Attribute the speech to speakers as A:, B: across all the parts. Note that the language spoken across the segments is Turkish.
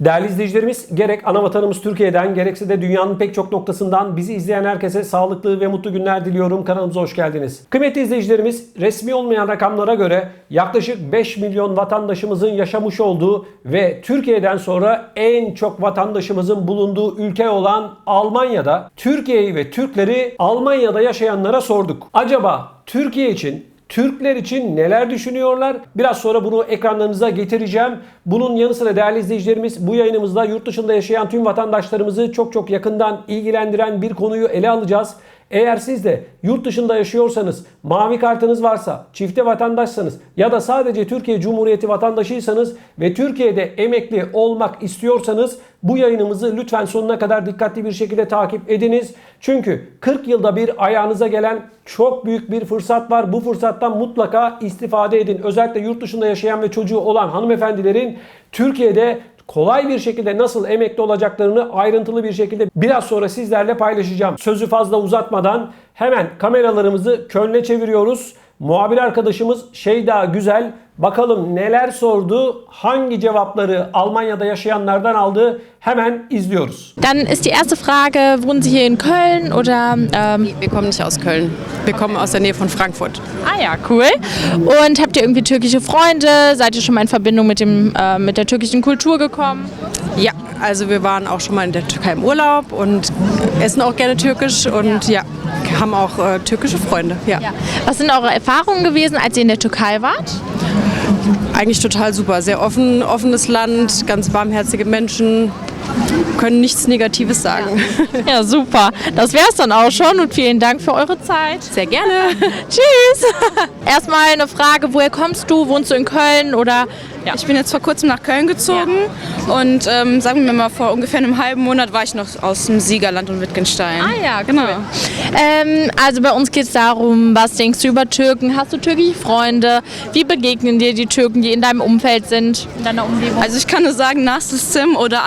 A: Değerli izleyicilerimiz, gerek ana vatanımız Türkiye'den gerekse de dünyanın pek çok noktasından bizi izleyen herkese sağlıklı ve mutlu günler diliyorum. Kanalımıza hoş geldiniz. Kıymetli izleyicilerimiz, resmi olmayan rakamlara göre yaklaşık 5 milyon vatandaşımızın yaşamış olduğu ve Türkiye'den sonra en çok vatandaşımızın bulunduğu ülke olan Almanya'da Türkiye'yi ve Türkleri Almanya'da yaşayanlara sorduk. Acaba Türkiye için Türkler için neler düşünüyorlar? Biraz sonra bunu ekranlarınıza getireceğim. Bunun yanı sıra değerli izleyicilerimiz bu yayınımızda yurt dışında yaşayan tüm vatandaşlarımızı çok çok yakından ilgilendiren bir konuyu ele alacağız. Eğer siz de yurt dışında yaşıyorsanız, mavi kartınız varsa, çifte vatandaşsanız ya da sadece Türkiye Cumhuriyeti vatandaşıysanız ve Türkiye'de emekli olmak istiyorsanız bu yayınımızı lütfen sonuna kadar dikkatli bir şekilde takip ediniz. Çünkü 40 yılda bir ayağınıza gelen çok büyük bir fırsat var. Bu fırsattan mutlaka istifade edin. Özellikle yurt dışında yaşayan ve çocuğu olan hanımefendilerin Türkiye'de kolay bir şekilde nasıl emekli olacaklarını ayrıntılı bir şekilde biraz sonra sizlerle paylaşacağım. Sözü fazla uzatmadan hemen kameralarımızı Köln'e çeviriyoruz. Muhabir arkadaşımız Şeyda Güzel bakalım neler sordu, hangi cevapları Almanya'da yaşayanlardan aldı hemen izliyoruz.
B: Dann ist die erste Frage, wohnen Sie hier in Köln oder... Ähm,
C: Wir kommen nicht aus Köln. Wir kommen aus der Nähe von Frankfurt.
B: ah ja, cool. Und habt ihr irgendwie türkische Freunde? Seid ihr schon mal in Verbindung mit, dem, äh, mit der türkischen Kultur gekommen?
C: Ja, also wir waren auch schon mal in der Türkei im Urlaub und essen auch gerne türkisch und ja, haben auch äh, türkische Freunde. Ja.
B: Was sind eure Erfahrungen gewesen, als ihr in der Türkei wart?
C: Eigentlich total super. Sehr offen, offenes Land, ganz warmherzige Menschen. Können nichts Negatives sagen.
B: Ja, super. Das wär's dann auch schon und vielen Dank für eure Zeit.
C: Sehr gerne.
B: Tschüss. Erstmal eine Frage, woher kommst du? Wohnst du in Köln oder... Ja.
D: Ich bin jetzt vor kurzem nach Köln gezogen und ähm, sagen wir mal, vor ungefähr einem halben Monat war ich noch aus dem Siegerland und Wittgenstein.
B: Ah ja,
D: genau.
B: Ähm, also bei uns geht es darum, was denkst du über Türken? Hast du türkische Freunde? Wie begegnen dir die Türken, die in deinem Umfeld sind, in deiner Umgebung?
D: Also ich kann nur sagen, Nassim oder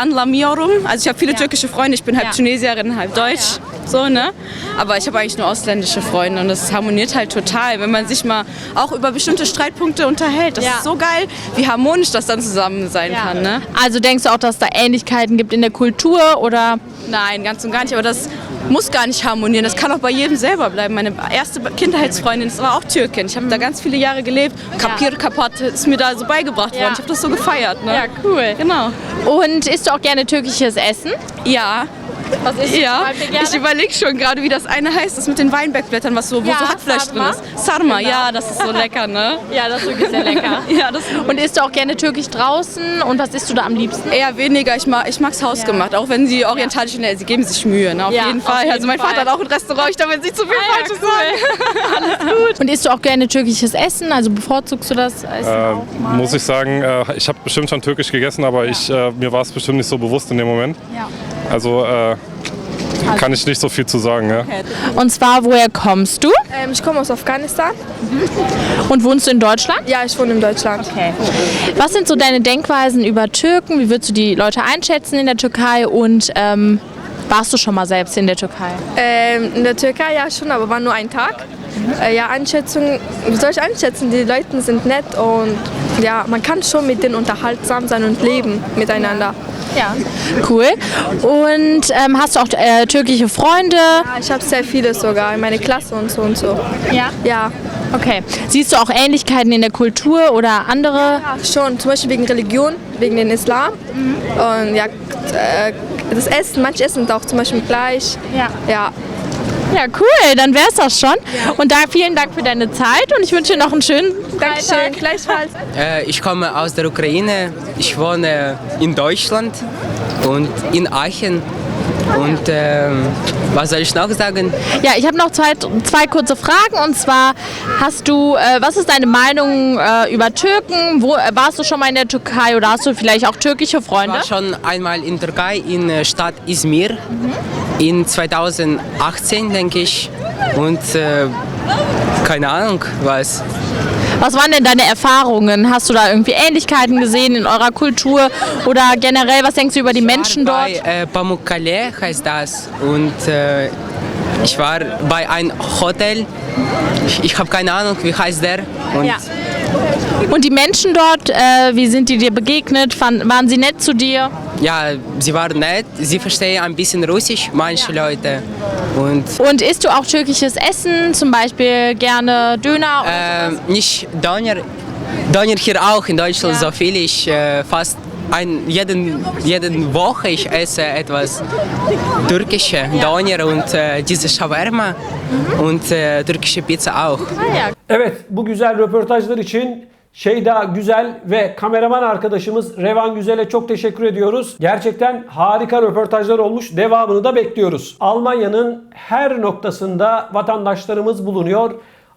D: Anlamiorum. Also ich habe viele
B: Ja.
D: türkische Freunde, ich bin halb
B: Ja.
D: Tunesierin, halb Deutsch. So, ne? Aber ich habe eigentlich nur ausländische Freunde und das harmoniert halt total, wenn man sich mal auch über bestimmte Streitpunkte unterhält. Das
B: Ja.
D: ist so geil, wie harmonisch das dann zusammen sein kann, ne?
B: Also denkst du auch, dass da Ähnlichkeiten gibt in der Kultur oder?
D: Nein, ganz und gar nicht. Aber das muss gar nicht harmonieren. Das kann auch bei jedem selber bleiben. Meine erste Kindheitsfreundin das war auch Türkin. Ich habe da ganz viele Jahre gelebt. Kapir kapat ist mir da so beigebracht worden. Ich habe das so gefeiert. Ne?
B: Ja, cool.
D: Genau.
B: Und isst du auch gerne türkisches Essen?
D: Ja.
B: Was isst
D: Ja, ich überlege schon gerade, wie das eine heißt, das mit den Weinbergblättern, was so, wo
B: Ja,
D: so Hackfleisch
B: Sarma.
D: drin ist. Sarma,
B: Genau.
D: ja, das ist so lecker, ne?
B: Ja, das ist wirklich sehr lecker.
D: Ja, das
B: Und isst du auch gerne türkisch draußen? Und was isst du da am liebsten?
D: eher weniger. Ich mag es hausgemacht, auch wenn sie orientalisch sind. Sie geben sich Mühe, ne? auf
B: Ja,
D: jeden
B: auf
D: Fall.
B: jeden
D: also mein
B: Fall.
D: Vater hat auch ein Restaurant, ich darf jetzt nicht zu viel
B: Ah, ja,
D: Falsches
B: cool.
D: sagen.
B: Und isst du auch gerne türkisches Essen? Also bevorzugst du das Essen
E: Äh,
B: auch mal?
E: muss ich sagen, äh, ich habe bestimmt schon türkisch gegessen, aber ich, äh, mir war es bestimmt nicht so bewusst in dem Moment.
B: Ja.
E: Also äh, kann ich nicht so viel zu sagen. Ja.
B: Und zwar, woher kommst du?
F: Ähm, ich komme aus Afghanistan.
B: Und wohnst du in Deutschland?
F: Ja, ich wohne in Deutschland.
B: Okay. Was sind so deine Denkweisen über Türken? Wie würdest du die Leute einschätzen in der Türkei? Und ähm, warst du schon mal selbst in der Türkei?
F: Ähm, in der Türkei ja schon, aber war nur ein Tag. Äh, ja, Einschätzung, wie soll ich einschätzen? Die Leute sind nett und ja, man kann schon mit denen unterhaltsam sein und leben miteinander.
B: Ja. Cool. Und ähm, hast du auch äh, türkische Freunde?
F: Ja, ich habe sehr viele sogar in meiner Klasse und so und so.
B: Ja.
F: Ja,
B: Okay. Siehst du auch Ähnlichkeiten in der Kultur oder andere?
F: ja schon, zum Beispiel wegen Religion, wegen den Islam. Und ja, äh, das Essen, manche essen auch zum Beispiel gleich.
B: Ja.
F: Ja,
B: Ja, cool. Dann wär's das schon. Und da vielen Dank für deine Zeit und ich wünsche dir noch einen schönen
F: Dankeschön,
B: Freitag.
F: gleichfalls.
G: Äh, Ich komme aus der Ukraine. Ich wohne in Deutschland und in Aachen. Und ähm, was soll ich noch sagen?
B: Ja, ich habe noch zwei, zwei kurze Fragen und zwar hast du, äh, was ist deine Meinung äh, über Türken? Wo, äh, warst du schon mal in der Türkei oder hast du vielleicht auch türkische
G: Ich
B: Freunde?
G: war schon einmal in der Türkei, in der Stadt Izmir, in 2018, denke ich. Und äh, keine Ahnung, was.
B: Was waren denn deine Erfahrungen? Hast du da irgendwie Ähnlichkeiten gesehen in eurer Kultur oder generell, was denkst du über die Menschen
G: Bei
B: dort?
G: äh, Pamukkale heißt das. Und äh, ich war bei einem Hotel. Ich, ich habe keine Ahnung, wie heißt der. Und
B: Ja. Und die Menschen dort, äh, wie sind die dir begegnet? Waren sie nett zu dir?
G: Ja, sie waren nett. Sie verstehen ein bisschen Russisch, manche Leute. Und
B: Und isst du auch türkisches Essen, zum Beispiel gerne Döner? oder
G: ähm, nicht Döner. Döner hier auch in Deutschland
B: Ja.
G: so viel. Ich äh, fast ein, jeden, jeden Woche ich esse etwas türkische Döner und äh, diese Shawarma und äh, türkische Pizza auch.
B: Ah, ja.
A: Evet bu güzel röportajlar için Şeyda Güzel ve kameraman arkadaşımız Revan Güzel'e çok teşekkür ediyoruz. Gerçekten harika röportajlar olmuş. Devamını da bekliyoruz. Almanya'nın her noktasında vatandaşlarımız bulunuyor.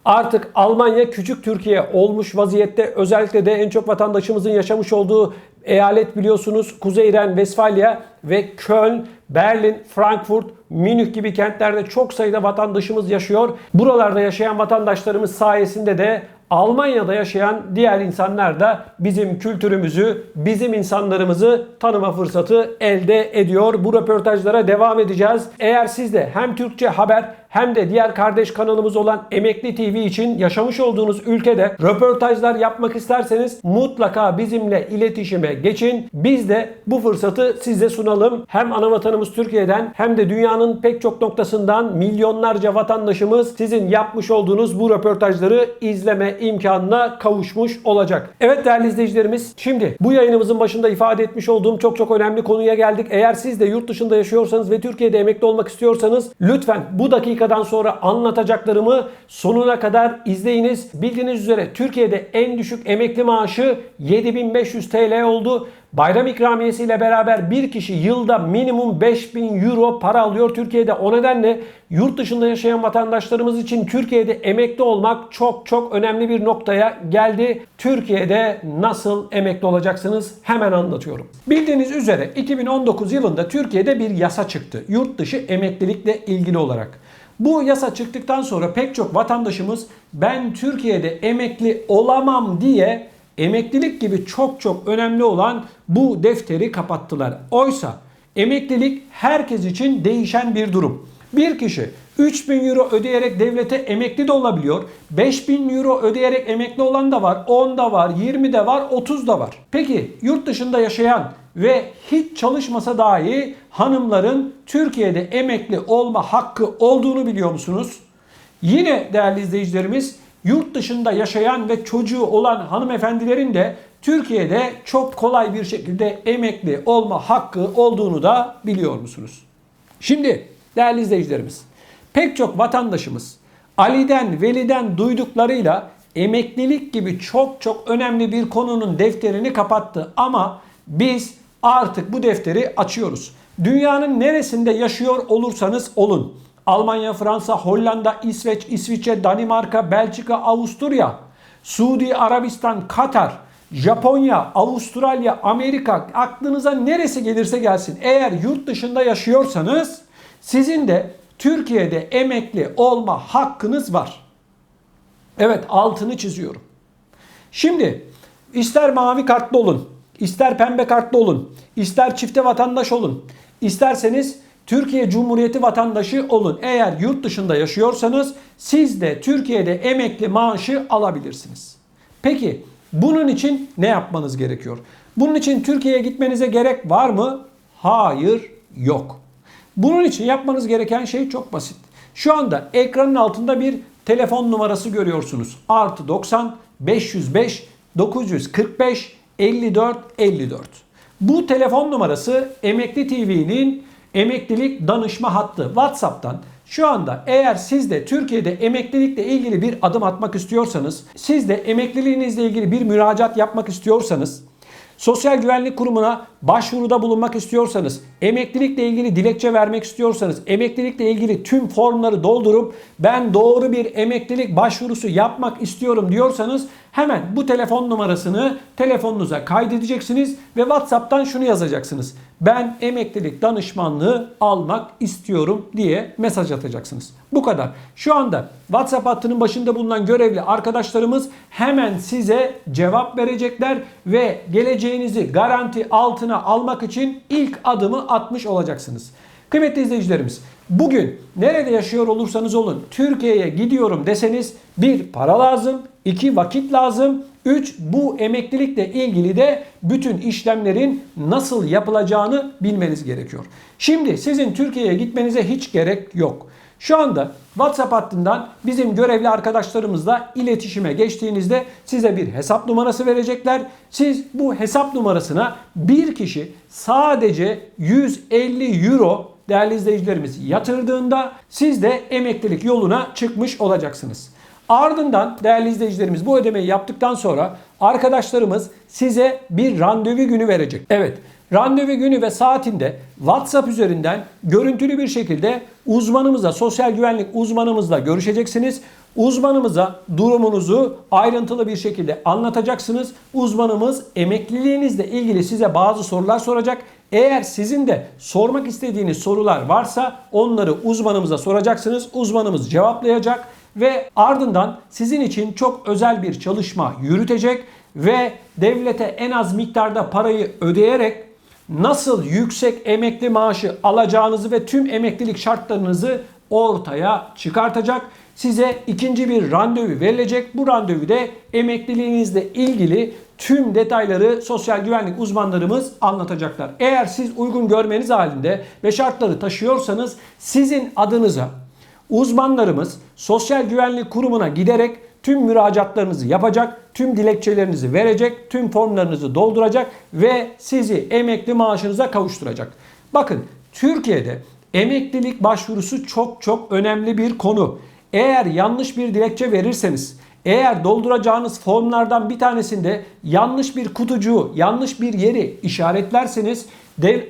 A: Artık Almanya küçük Türkiye olmuş vaziyette. Özellikle de en çok vatandaşımızın yaşamış olduğu eyalet biliyorsunuz Kuzey Ren, Westfalia ve Köln, Berlin, Frankfurt, Münih gibi kentlerde çok sayıda vatandaşımız yaşıyor. Buralarda yaşayan vatandaşlarımız sayesinde de Almanya'da yaşayan diğer insanlar da bizim kültürümüzü, bizim insanlarımızı tanıma fırsatı elde ediyor. Bu röportajlara devam edeceğiz. Eğer siz de hem Türkçe haber hem de diğer kardeş kanalımız olan Emekli TV için yaşamış olduğunuz ülkede röportajlar yapmak isterseniz mutlaka bizimle iletişime geçin. Biz de bu fırsatı size sunalım. Hem ana vatanımız Türkiye'den hem de dünyanın pek çok noktasından milyonlarca vatandaşımız sizin yapmış olduğunuz bu röportajları izleme imkanına kavuşmuş olacak. Evet değerli izleyicilerimiz şimdi bu yayınımızın başında ifade etmiş olduğum çok çok önemli konuya geldik. Eğer siz de yurt dışında yaşıyorsanız ve Türkiye'de emekli olmak istiyorsanız lütfen bu dakikadan sonra anlatacaklarımı sonuna kadar izleyiniz. Bildiğiniz üzere Türkiye'de en düşük emekli maaşı 7500 TL oldu. Bayram ikramiyesiyle beraber bir kişi yılda minimum 5000 euro para alıyor Türkiye'de. O nedenle yurt dışında yaşayan vatandaşlarımız için Türkiye'de emekli olmak çok çok önemli bir noktaya geldi. Türkiye'de nasıl emekli olacaksınız hemen anlatıyorum. Bildiğiniz üzere 2019 yılında Türkiye'de bir yasa çıktı. Yurt dışı emeklilikle ilgili olarak. Bu yasa çıktıktan sonra pek çok vatandaşımız ben Türkiye'de emekli olamam diye emeklilik gibi çok çok önemli olan bu defteri kapattılar. Oysa emeklilik herkes için değişen bir durum. Bir kişi 3000 euro ödeyerek devlete emekli de olabiliyor. 5000 euro ödeyerek emekli olan da var. 10 da var, 20 de var, 30 da var. Peki yurt dışında yaşayan ve hiç çalışmasa dahi hanımların Türkiye'de emekli olma hakkı olduğunu biliyor musunuz? Yine değerli izleyicilerimiz yurt dışında yaşayan ve çocuğu olan hanımefendilerin de Türkiye'de çok kolay bir şekilde emekli olma hakkı olduğunu da biliyor musunuz? Şimdi değerli izleyicilerimiz pek çok vatandaşımız Ali'den Veli'den duyduklarıyla emeklilik gibi çok çok önemli bir konunun defterini kapattı ama biz artık bu defteri açıyoruz. Dünyanın neresinde yaşıyor olursanız olun. Almanya, Fransa, Hollanda, İsveç, İsviçre, Danimarka, Belçika, Avusturya, Suudi Arabistan, Katar, Japonya, Avustralya, Amerika aklınıza neresi gelirse gelsin. Eğer yurt dışında yaşıyorsanız sizin de Türkiye'de emekli olma hakkınız var. Evet altını çiziyorum. Şimdi ister mavi kartlı olun, ister pembe kartlı olun, ister çifte vatandaş olun, isterseniz Türkiye Cumhuriyeti vatandaşı olun. Eğer yurt dışında yaşıyorsanız siz de Türkiye'de emekli maaşı alabilirsiniz. Peki bunun için ne yapmanız gerekiyor? Bunun için Türkiye'ye gitmenize gerek var mı? Hayır, yok. Bunun için yapmanız gereken şey çok basit. Şu anda ekranın altında bir telefon numarası görüyorsunuz. Artı 90 505 945 54 54. Bu telefon numarası Emekli TV'nin emeklilik danışma hattı. WhatsApp'tan şu anda eğer siz de Türkiye'de emeklilikle ilgili bir adım atmak istiyorsanız, siz de emekliliğinizle ilgili bir müracaat yapmak istiyorsanız, Sosyal Güvenlik Kurumu'na başvuruda bulunmak istiyorsanız, emeklilikle ilgili dilekçe vermek istiyorsanız, emeklilikle ilgili tüm formları doldurup ben doğru bir emeklilik başvurusu yapmak istiyorum diyorsanız hemen bu telefon numarasını telefonunuza kaydedeceksiniz ve WhatsApp'tan şunu yazacaksınız. Ben emeklilik danışmanlığı almak istiyorum diye mesaj atacaksınız. Bu kadar. Şu anda WhatsApp hattının başında bulunan görevli arkadaşlarımız hemen size cevap verecekler ve geleceğinizi garanti altına almak için ilk adımı atmış olacaksınız. Kıymetli izleyicilerimiz, Bugün nerede yaşıyor olursanız olun Türkiye'ye gidiyorum deseniz bir para lazım, iki vakit lazım, üç bu emeklilikle ilgili de bütün işlemlerin nasıl yapılacağını bilmeniz gerekiyor. Şimdi sizin Türkiye'ye gitmenize hiç gerek yok. Şu anda WhatsApp hattından bizim görevli arkadaşlarımızla iletişime geçtiğinizde size bir hesap numarası verecekler. Siz bu hesap numarasına bir kişi sadece 150 euro değerli izleyicilerimiz yatırdığında siz de emeklilik yoluna çıkmış olacaksınız. Ardından değerli izleyicilerimiz bu ödemeyi yaptıktan sonra arkadaşlarımız size bir randevu günü verecek. Evet, randevu günü ve saatinde WhatsApp üzerinden görüntülü bir şekilde uzmanımızla, sosyal güvenlik uzmanımızla görüşeceksiniz. Uzmanımıza durumunuzu ayrıntılı bir şekilde anlatacaksınız. Uzmanımız emekliliğinizle ilgili size bazı sorular soracak. Eğer sizin de sormak istediğiniz sorular varsa onları uzmanımıza soracaksınız. Uzmanımız cevaplayacak ve ardından sizin için çok özel bir çalışma yürütecek ve devlete en az miktarda parayı ödeyerek nasıl yüksek emekli maaşı alacağınızı ve tüm emeklilik şartlarınızı ortaya çıkartacak. Size ikinci bir randevu verilecek. Bu randevuda emekliliğinizle ilgili tüm detayları sosyal güvenlik uzmanlarımız anlatacaklar. Eğer siz uygun görmeniz halinde ve şartları taşıyorsanız sizin adınıza uzmanlarımız Sosyal Güvenlik Kurumu'na giderek tüm müracaatlarınızı yapacak, tüm dilekçelerinizi verecek, tüm formlarınızı dolduracak ve sizi emekli maaşınıza kavuşturacak. Bakın Türkiye'de emeklilik başvurusu çok çok önemli bir konu. Eğer yanlış bir dilekçe verirseniz, eğer dolduracağınız formlardan bir tanesinde yanlış bir kutucuğu, yanlış bir yeri işaretlerseniz dev,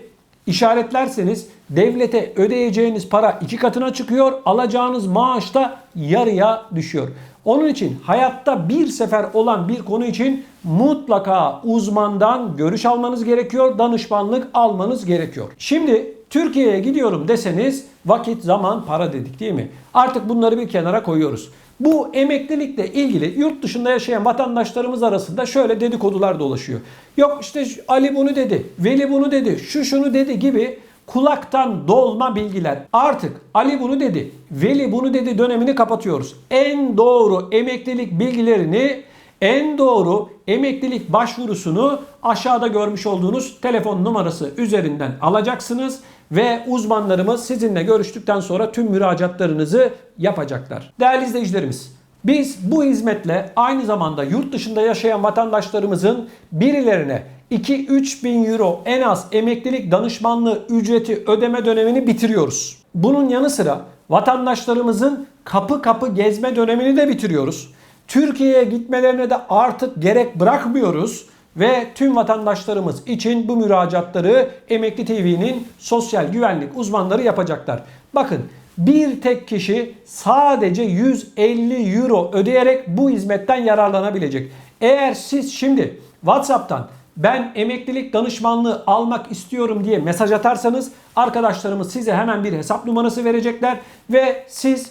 A: işaretlerseniz devlete ödeyeceğiniz para iki katına çıkıyor, alacağınız maaş da yarıya düşüyor. Onun için hayatta bir sefer olan bir konu için mutlaka uzmandan görüş almanız gerekiyor, danışmanlık almanız gerekiyor. Şimdi Türkiye'ye gidiyorum deseniz vakit, zaman, para dedik değil mi? Artık bunları bir kenara koyuyoruz. Bu emeklilikle ilgili yurt dışında yaşayan vatandaşlarımız arasında şöyle dedikodular dolaşıyor. Yok işte Ali bunu dedi, Veli bunu dedi, şu şunu dedi gibi kulaktan dolma bilgiler. Artık Ali bunu dedi, Veli bunu dedi dönemini kapatıyoruz. En doğru emeklilik bilgilerini, en doğru emeklilik başvurusunu aşağıda görmüş olduğunuz telefon numarası üzerinden alacaksınız ve uzmanlarımız sizinle görüştükten sonra tüm müracaatlarınızı yapacaklar. Değerli izleyicilerimiz, biz bu hizmetle aynı zamanda yurt dışında yaşayan vatandaşlarımızın birilerine 2-3 bin euro en az emeklilik danışmanlığı ücreti ödeme dönemini bitiriyoruz. Bunun yanı sıra vatandaşlarımızın kapı kapı gezme dönemini de bitiriyoruz. Türkiye'ye gitmelerine de artık gerek bırakmıyoruz ve tüm vatandaşlarımız için bu müracaatları Emekli TV'nin sosyal güvenlik uzmanları yapacaklar. Bakın bir tek kişi sadece 150 euro ödeyerek bu hizmetten yararlanabilecek. Eğer siz şimdi WhatsApp'tan ben emeklilik danışmanlığı almak istiyorum diye mesaj atarsanız arkadaşlarımız size hemen bir hesap numarası verecekler ve siz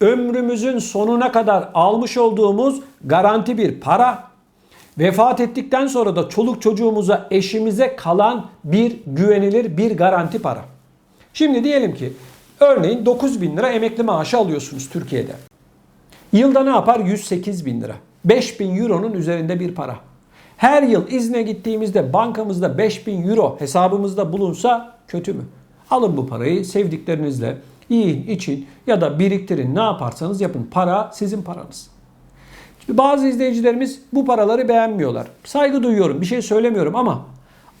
A: ömrümüzün sonuna kadar almış olduğumuz garanti bir para. Vefat ettikten sonra da çoluk çocuğumuza, eşimize kalan bir güvenilir bir garanti para. Şimdi diyelim ki örneğin 9 bin lira emekli maaşı alıyorsunuz Türkiye'de. Yılda ne yapar? 108 bin lira. 5 bin euronun üzerinde bir para. Her yıl izne gittiğimizde bankamızda 5 bin euro hesabımızda bulunsa kötü mü? Alın bu parayı sevdiklerinizle yiyin, için ya da biriktirin ne yaparsanız yapın. Para sizin paranız. Bazı izleyicilerimiz bu paraları beğenmiyorlar. Saygı duyuyorum, bir şey söylemiyorum ama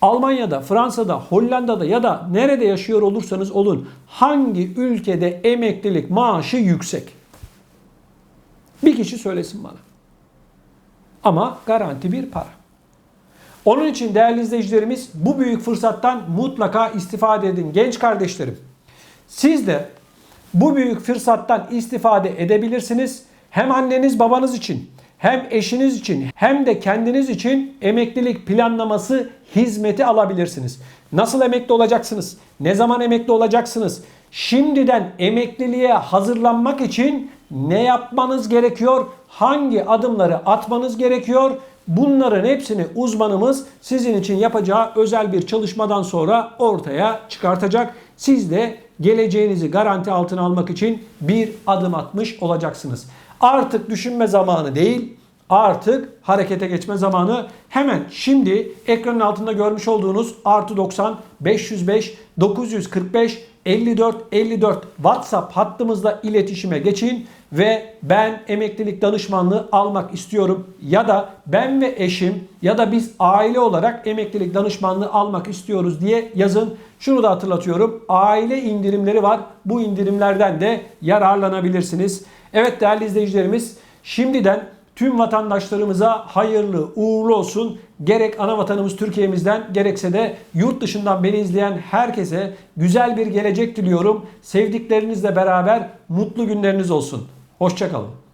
A: Almanya'da, Fransa'da, Hollanda'da ya da nerede yaşıyor olursanız olun hangi ülkede emeklilik maaşı yüksek? Bir kişi söylesin bana. Ama garanti bir para. Onun için değerli izleyicilerimiz bu büyük fırsattan mutlaka istifade edin genç kardeşlerim. Siz de bu büyük fırsattan istifade edebilirsiniz. Hem anneniz babanız için hem eşiniz için hem de kendiniz için emeklilik planlaması hizmeti alabilirsiniz. Nasıl emekli olacaksınız? Ne zaman emekli olacaksınız? Şimdiden emekliliğe hazırlanmak için ne yapmanız gerekiyor? Hangi adımları atmanız gerekiyor? Bunların hepsini uzmanımız sizin için yapacağı özel bir çalışmadan sonra ortaya çıkartacak. Siz de geleceğinizi garanti altına almak için bir adım atmış olacaksınız. Artık düşünme zamanı değil, artık harekete geçme zamanı. Hemen şimdi ekranın altında görmüş olduğunuz artı 90 505 945 54 54 WhatsApp hattımızla iletişime geçin ve ben emeklilik danışmanlığı almak istiyorum ya da ben ve eşim ya da biz aile olarak emeklilik danışmanlığı almak istiyoruz diye yazın. Şunu da hatırlatıyorum. Aile indirimleri var. Bu indirimlerden de yararlanabilirsiniz. Evet değerli izleyicilerimiz şimdiden tüm vatandaşlarımıza hayırlı uğurlu olsun. Gerek ana vatanımız Türkiye'mizden gerekse de yurt dışından beni izleyen herkese güzel bir gelecek diliyorum. Sevdiklerinizle beraber mutlu günleriniz olsun. Hoşçakalın.